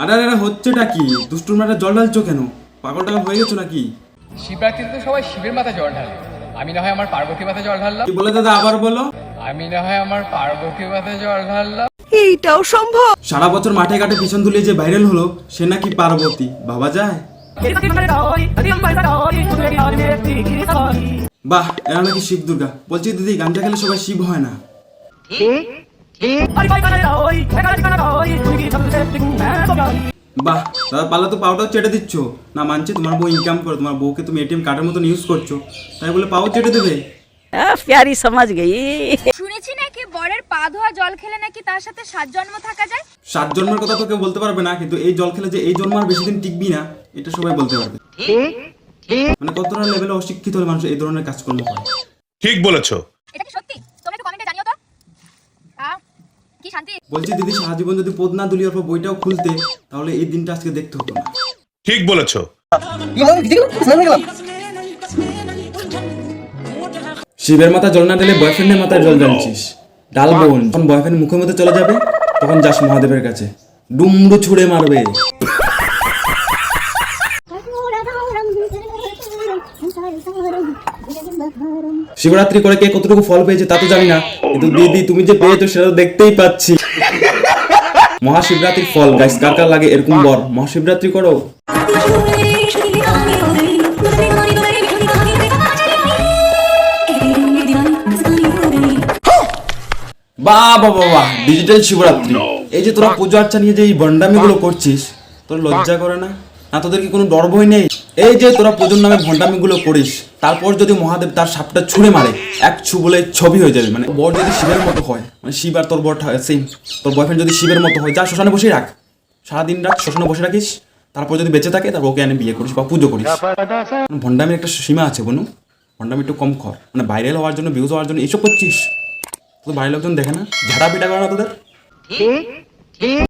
আরে আরে হচ্ছেটা কি? দুষ্টুর মাঠে জল ঢালছো কেন? পাগল টাগল হয়ে গেছো নাকি? শিবরাত্রিতে তো সবাই শিবের মাথায় জল ঢালে। আমি না হয় আমার পার্বতী মাথায় জল ঢাললাম। কি বলে দাদা আবার বলো? আমি না হয় আমার পার্বতী মাথায় জল ঢাললাম। এইটাও সম্ভব? সারা বছর মাঠে ঘাটে পিছন তুলে যে ভাইরাল হলো সে নাকি পার্বতী। ভাবা যায়। বাহ এরা নাকি শিব দুর্গা। বলছি দিদি গাঞ্জা খেলে সবাই শিব হয় না। বাহ দাদা পাল্লা তো পাওটাও চেটে দিচ্ছ। না মানছি তোমার বউ ইনকাম করে তোমার বউকে তুমি এটিএম কার্ডের মতন ইউজ করছ। তাই বলে পাও চেটে দেবে। প্যারি সমাজ গেই শুনেছি নাকি বরের পা ধোয়া জল খেলে নাকি তার সাথে সাত জন্ম থাকা যায়? সাত জন্মের কথা তো কেউ বলতে পারবে না কিন্তু এই জল খেলে যে এই জন্ম আর বেশি দিন টিকবি না এটা সবাই বলতে পারবে। মানে কতটা লেভেলে অশিক্ষিত হলে মানুষ এই ধরনের কাজকর্ম করে? ঠিক বলেছ। শান্তি। বলছি দিদি সারা জীবন যদি পদ না দুলিয়ার পর বইটাও খুলতে তাহলে এই দিনটা আজকে দেখতে হতো না। ঠিক বলেছ। শিবের মাথা জল না দিলে বয়ফ্রেন্ডের মাথায় জল ঢালছিস ডাল বোন যখন বয়ফ্রেন্ড মুখের মধ্যে চলে যাবে তখন যাস মহাদেবের কাছে। ডুমডু ছুড়ে মারবে। শিবরাত্রি করে কে কতটুকু ফল পেয়েছে তা তো জানি না। কিন্তু দিদি তুমি যে পেয়েছ সেটা দেখতেই পাচ্ছি। মহাশিবরাত্রির ফল গাইস কার কার লাগে? এরকম বর। মহাশিবরাত্রি করো। বাহ বাহ ডিজিটাল শিবরাত্রি। এই যে তোরা পুজো আর্চা নিয়ে যে এই ভণ্ডামিগুলো করছিস তোর লজ্জা করে না? না তোদের কি কোনো ডর ভয় নেই? এই যে তোরা পুজোর নামে ভণ্ডামিগুলো করিস, তারপর যদি মহাদেব তার সাপটা ছুঁড়ে মারে, এক ছু বলে ছবি হয়ে যাবে। মানে বর যদি শিবের মতো হয় মানে শিব আর তোর বর সেম তোর বয়ফ্রেন্ড যদি শিবের মতো হয়, যা শ্মশানে বসে রাখ। সারাদিন রাত শ্মশানে বসে রাখিস, তারপর যদি বেঁচে থাকে, তারপর ওকে এনে বিয়ে করিস বা পুজো করিস। ভণ্ডামির একটা সীমা আছে বনু, ভণ্ডামি একটু কম কর। মানে ভাইরাল হওয়ার জন্য ভিউজ হওয়ার জন্য এইসব করছিস। তো বাড়ির লোকজন দেখে না? ঝাড়া পিটা করে না তোদের?